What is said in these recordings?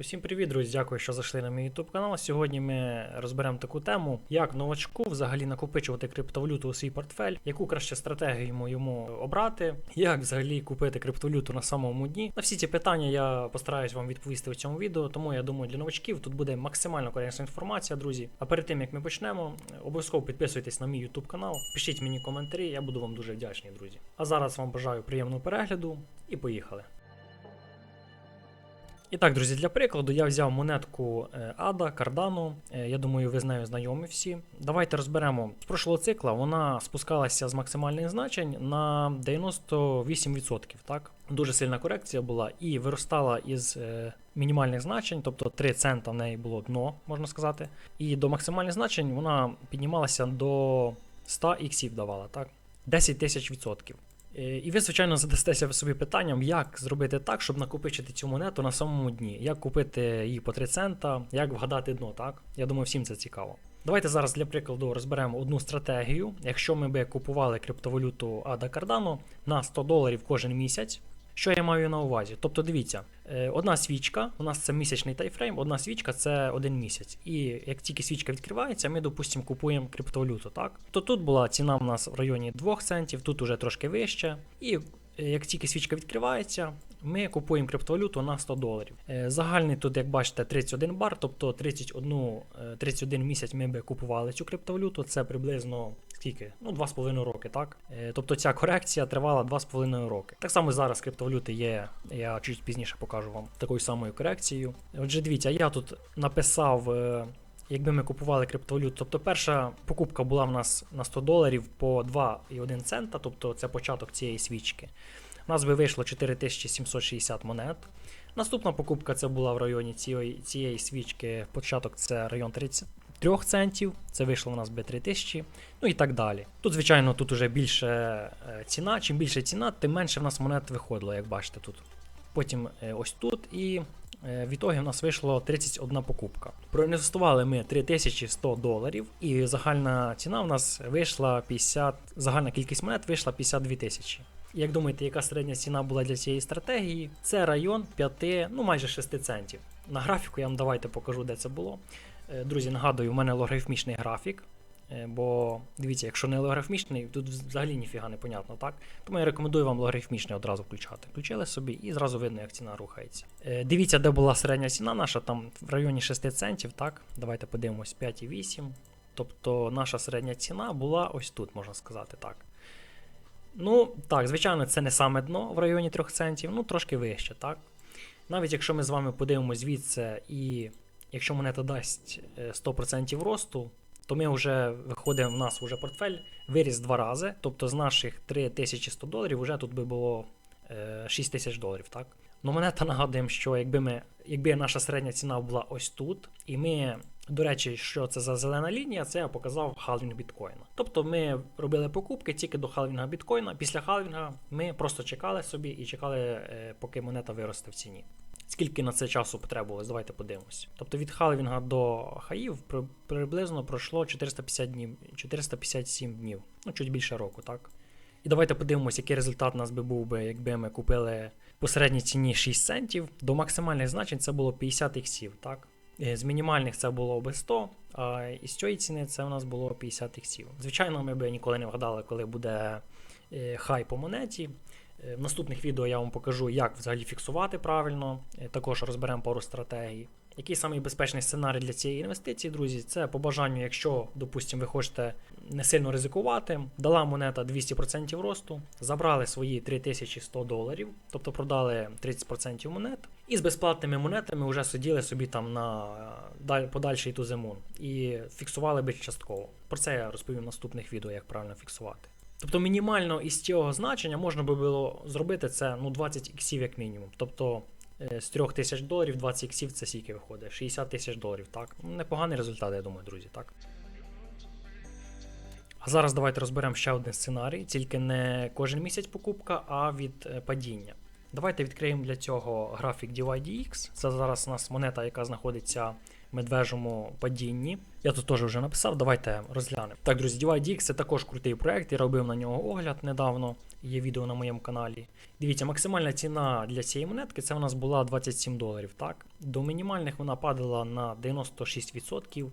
Усім привіт, друзі! Дякую, що зайшли на мій YouTube канал. Сьогодні ми розберемо таку тему, як новачку взагалі накопичувати криптовалюту у свій портфель, яку краще стратегію йому, обрати, як взагалі купити криптовалюту на самому дні. На всі ці питання я постараюсь вам відповісти в цьому відео, тому я думаю, для новачків тут буде максимально корисна інформація, друзі. А перед тим як ми почнемо, обов'язково підписуйтесь на мій YouTube канал, пишіть мені коментарі, я буду вам дуже вдячний, друзі. А зараз вам бажаю приємного перегляду і поїхали. І так, друзі, для прикладу я взяв монетку е, Ада, Cardano. Е, Я думаю, ви з нею знайомі всі. Давайте розберемо з прошлого цикла. Вона спускалася з максимальних значень на 98%. Так? Дуже сильна корекція була і виростала із е, мінімальних значень, тобто 3 цента в неї було дно, можна сказати. І до максимальних значень вона піднімалася до 100 іксів давала, так? 10 тисяч відсотків. Е, І ви, звичайно, задастеся собі питанням, як зробити так, щоб накопичити цю монету на самому дні, як купити її по 3 цента, як вгадати дно, так? Я думаю, всім це цікаво. Давайте зараз для прикладу розберемо одну стратегію. Якщо ми би купували криптовалюту ADA Cardano на 100 доларів кожен місяць, що я маю на увазі? Тобто, дивіться, е, одна свічка, у нас це місячний тайфрейм, одна свічка це один місяць. І як тільки свічка відкривається, ми, допустимо, купуємо криптовалюту, так? То тут була ціна у нас в районі 2 центів, тут уже трошки вище. І е, як тільки свічка відкривається, ми купуємо криптовалюту на 100 доларів. Е, Загальний тут, як бачите, 31 бар, тобто 31, е, 31 місяць ми би купували цю криптовалюту. Це приблизно скільки? Ну, 2,5 роки, так? Е, Тобто ця корекція тривала 2,5 роки. Так само зараз криптовалюти є, я чуть пізніше покажу вам такою самою корекцією. Отже, дивіться, я тут написав. е, Якби ми купували криптовалюту, тобто перша покупка була в нас на 100 доларів по 2,1 цента, тобто це початок цієї свічки. У нас би вийшло 4760 монет. Наступна покупка це була в районі цієї, цієї свічки. Початок це район 33 центів. Це вийшло у нас би 3000, ну і так далі. Тут, звичайно, тут уже більше е, ціна. Чим більше ціна, тим менше в нас монет виходило, як бачите тут. Потім е, ось тут і е, в ітогі в нас вийшло 31 покупка. Проінвестували ми 3100 доларів, і загальна ціна в нас вийшла 50, загальна кількість монет вийшла 52 тисячі. Як думаєте, яка середня ціна була для цієї стратегії? Це район 5, ну майже 6 центів. На графіку я вам давайте покажу, де це було. Е, Друзі, нагадую, у мене логарифмічний графік. е, Бо дивіться, якщо не логарифмічний, тут взагалі ніфіга не понятно, так? Тому я рекомендую вам логарифмічний одразу включати. Включили собі і зразу видно, як ціна рухається. Е, Дивіться, де була середня ціна наша, там в районі 6 центів, так? Давайте подивимось 5,8. Тобто наша середня ціна була ось тут, можна сказати так. Ну, так, звичайно, це не саме дно в районі 3 центів, ну трошки вище, так? Навіть якщо ми з вами подивимося звідси, і якщо монета дасть е, 100% росту, то ми вже виходимо, в нас вже портфель виріс два рази. Тобто з наших 3100 доларів вже тут би було е, 6 тисяч доларів, так? Ну, монета нагадуємо, що якби ми, якби наша середня ціна була ось тут, і ми, до речі, що це за зелена лінія, це я показав халвінг біткоїна. Тобто ми робили покупки тільки до халвінга біткоїна. Після халвінга ми просто чекали собі і чекали, е, поки монета виросте в ціні. Скільки на це часу потребувалось, давайте подивимось. Тобто від халвінга до хаїв приблизно пройшло 450 днів, 457 днів, ну чуть більше року, так? І давайте подивимось, який результат у нас би був би, якби ми купили по середній ціні 6 центів. До максимальних значень це було 50 іксів, так? Е, З мінімальних це було би 100, а із цієї ціни це у нас було 50 іксів. Звичайно, ми би ніколи не вгадали, коли буде е, хай по монеті. Е, В наступних відео я вам покажу, як взагалі фіксувати правильно. Е, Також розберемо пару стратегій. Який самий безпечний сценарій для цієї інвестиції, друзі? Це по бажанню, якщо, допустимо, ви хочете не сильно ризикувати, дала монета 200% росту, забрали свої 3100 доларів, тобто продали 30% монет, і з безплатними монетами вже сиділи собі там на е, даль- подальший туземун і фіксували би частково. Про це я розповім в наступних відео, як правильно фіксувати. Тобто мінімально із цього значення можна би було зробити це ну, 20 іксів як мінімум. Тобто е, з 3 тисяч доларів 20 іксів це скільки виходить? 60 тисяч доларів, так? Непоганий результат, я думаю, друзі, так? А зараз давайте розберемо ще один сценарій, тільки не кожен місяць покупка, а від е, падіння. Давайте відкриємо для цього графік DYDX. Це зараз у нас монета, яка знаходиться медвежому падінні. Я тут теж вже написав, давайте розглянемо. Так, друзі, DivIDX це також крутий проект, я робив на нього огляд недавно. Є відео на моєму каналі. Дивіться, максимальна ціна для цієї монетки це у нас була 27 доларів. Так? До мінімальних вона падала на 96%.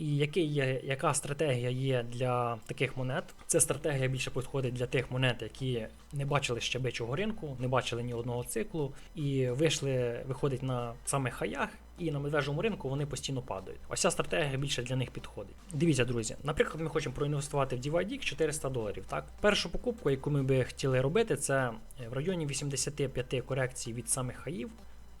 І який є, яка стратегія є для таких монет? Це стратегія більше підходить для тих монет, які не бачили ще бичого ринку, не бачили ні одного циклу, і вийшли, виходить на самих хаях, і на медвежому ринку вони постійно падають. Ось ця стратегія більше для них підходить. Дивіться, друзі, наприклад, ми хочемо проінвестувати в DivIDX 400 доларів. Так, першу покупку, яку ми би хотіли робити, це в районі 85 корекцій від самих хаїв.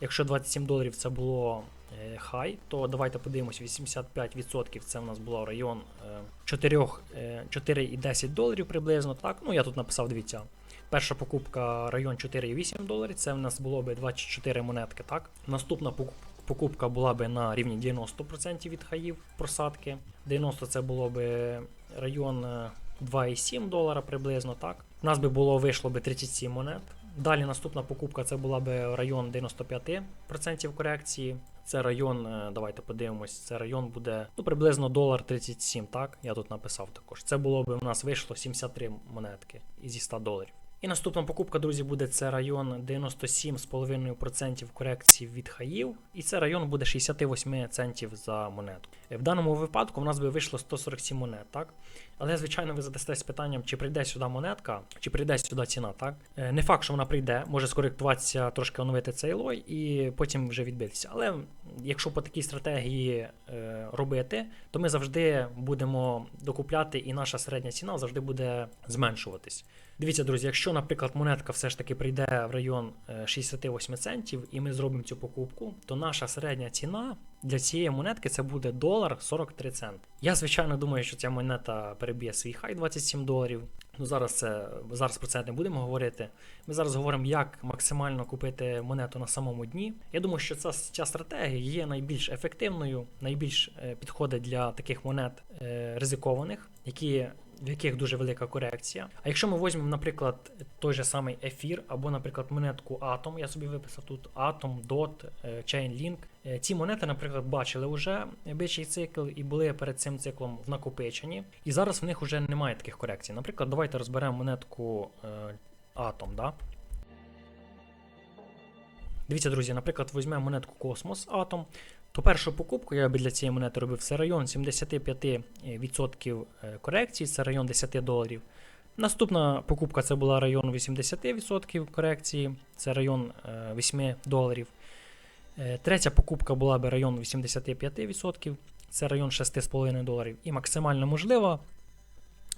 Якщо 27 доларів це було е, хай, то давайте подивимось, 85% це в нас було район е, 4, е, 4,10 доларів приблизно. Так, ну я тут написав, дивіться. Перша покупка район 4,8 доларів, це в нас було би 24 монетки. Так, наступна покупка. Покупка була би на рівні 90% від хаїв просадки. 90 це було би район е, 2,7 долара приблизно. так. У нас би було вийшло би 37 монет. Далі наступна покупка це була би район 95% корекції. Це район, е, давайте подивимось, це район буде ну, приблизно долар 37, так? Я тут написав також. Це було би у нас вийшло 73 монетки зі 100 доларів. І наступна покупка, друзі, буде це район 97,5% корекції від хаїв, і це район буде 68 центів за монету. В даному випадку в нас би вийшло 147 монет, так? Але, звичайно, ви задастесь питанням, чи прийде сюди монетка, чи прийде сюди ціна, так? Е, Не факт, що вона прийде, може скоректуватися, трошки оновити цей лой і потім вже відбитися. Але якщо по такій стратегії е, робити, то ми завжди будемо докупляти, і наша середня ціна завжди буде зменшуватись. Дивіться, друзі, якщо, наприклад, монетка все ж таки прийде в район е, 68 центів, і ми зробимо цю покупку, то наша середня ціна для цієї монетки це буде долар 43 цент. Я звичайно думаю, що ця монета переб'є свій хай 27 доларів. Ну зараз це зараз про це не будемо говорити. Ми зараз говоримо, як максимально купити монету на самому дні. Я думаю, що ця, ця стратегія є найбільш ефективною, найбільш е, підходить для таких монет е, ризикованих, які в яких дуже велика корекція. А якщо ми візьмемо, наприклад, той же самий ефір, або, наприклад, монетку Atom, я собі виписав тут Atom, DOT, е, Chainlink. Е, Ці монети, наприклад, бачили вже бичий цикл і були перед цим циклом в накопиченні. І зараз в них вже немає таких корекцій. Наприклад, давайте розберемо монетку е, Atom. Да? Дивіться, друзі, наприклад, візьмемо монетку Космос Atom. То першу покупку я би для цієї монети робив це район 75% корекції, це район 10 доларів. Наступна покупка це була район 80% корекції, це район е, 8 доларів. Е, Третя покупка була би район 85%, це район 6,5 доларів. І максимально можливо,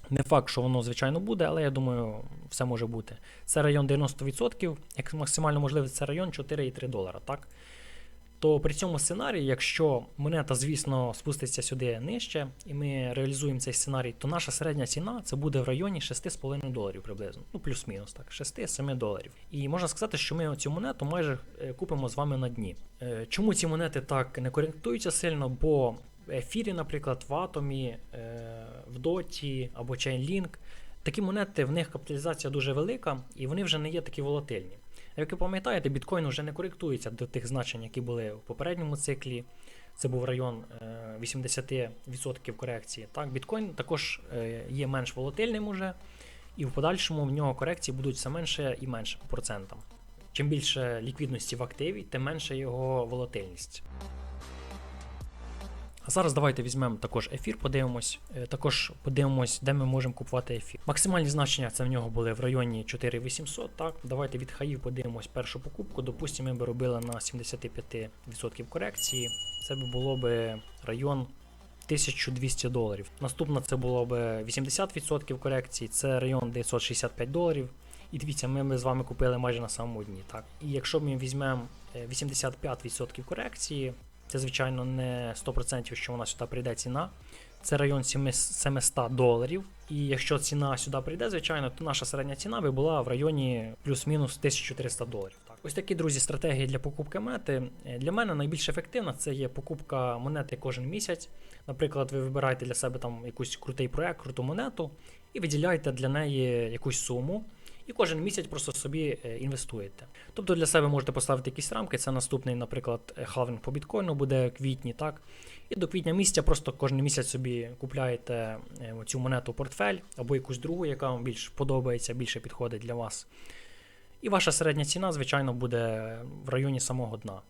не факт, що воно звичайно буде, але я думаю, все може бути. Це район 90%, як максимально можливо, це район 4,3 долара. Так? То при цьому сценарії, якщо монета, звісно, спуститься сюди нижче, і ми реалізуємо цей сценарій, то наша середня ціна це буде в районі 6,5 доларів приблизно. Ну, плюс-мінус, так, 6-7 доларів. І можна сказати, що ми цю монету майже е, купимо з вами на дні. Е, Чому ці монети так не коректуються сильно? Бо ефірі, наприклад, в Атомі, е, в Доті або Chainlink, такі монети, в них капіталізація дуже велика, і вони вже не є такі волатильні. Як ви пам'ятаєте, біткоін вже не коректується до тих значень, які були в попередньому циклі. Це був район е, 80% корекції. Так, біткоін також е, є менш волатильним уже, і в подальшому в нього корекції будуть все менше і менше по процентам. Чим більше ліквідності в активі, тим менше його волатильність. А зараз давайте візьмемо також ефір, подивимось. Е, Також подивимось, де ми можемо купувати ефір. Максимальні значення це в нього були в районі 4800. Так, давайте від хаїв подивимось першу покупку. Допустимо, ми б робили на 75% корекції. Це б було б район 1200 доларів. Наступна це було б 80% корекції, це район 965 доларів. І дивіться, ми, ми з вами купили майже на самому дні. Так? І якщо ми візьмемо е, 85% корекції, це, звичайно, не 100%, що вона сюди прийде ціна. Це район 700 доларів. І якщо ціна сюди прийде, звичайно, то наша середня ціна би була в районі плюс-мінус 1400 доларів. Так. Ось такі, друзі, стратегії для покупки монети. Е, Для мене найбільш ефективна це є покупка монети кожен місяць. Наприклад, ви вибираєте для себе там якийсь крутий проект, круту монету і виділяєте для неї якусь суму. І кожен місяць просто собі е, інвестуєте. Тобто для себе можете поставити якісь рамки. Це наступний, наприклад, е, халвінг по біткоїну буде квітні, так. І до квітня місяця просто кожен місяць собі купляєте е, цю монету в портфель або якусь другу, яка вам більш подобається, більше підходить для вас. І ваша середня ціна, звичайно, буде в районі самого дна.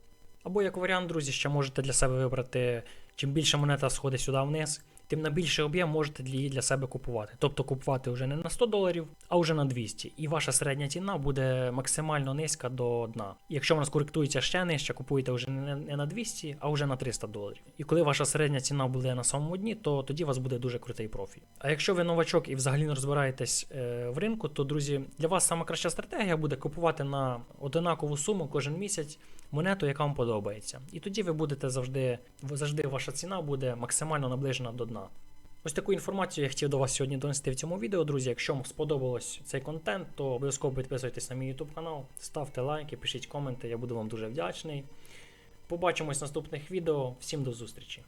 Або як варіант, друзі, ще можете для себе вибрати, чим більше монета сходить сюди вниз, тим на більший об'єм можете її для себе купувати. Тобто купувати вже не на 100 доларів, а вже на 200. І ваша середня ціна буде максимально низька до дна. Якщо вона скоректується ще нижче, купуєте вже не на 200, а вже на 300 доларів. І коли ваша середня ціна буде на самому дні, то тоді у вас буде дуже крутий профіль. А якщо ви новачок і взагалі не розбираєтесь е, в ринку, то друзі, для вас сама краща стратегія буде купувати на одинакову суму кожен місяць монету, яка вам подобається. І тоді ви будете завжди, завжди ваша ціна буде максимально наближена до дна. Ось таку інформацію я хотів до вас сьогодні донести в цьому відео, друзі. Якщо вам сподобалось цей контент, то обов'язково підписуйтесь на мій YouTube канал, ставте лайки, пишіть коменти, я буду вам дуже вдячний. Побачимось в наступних відео. Всім до зустрічі!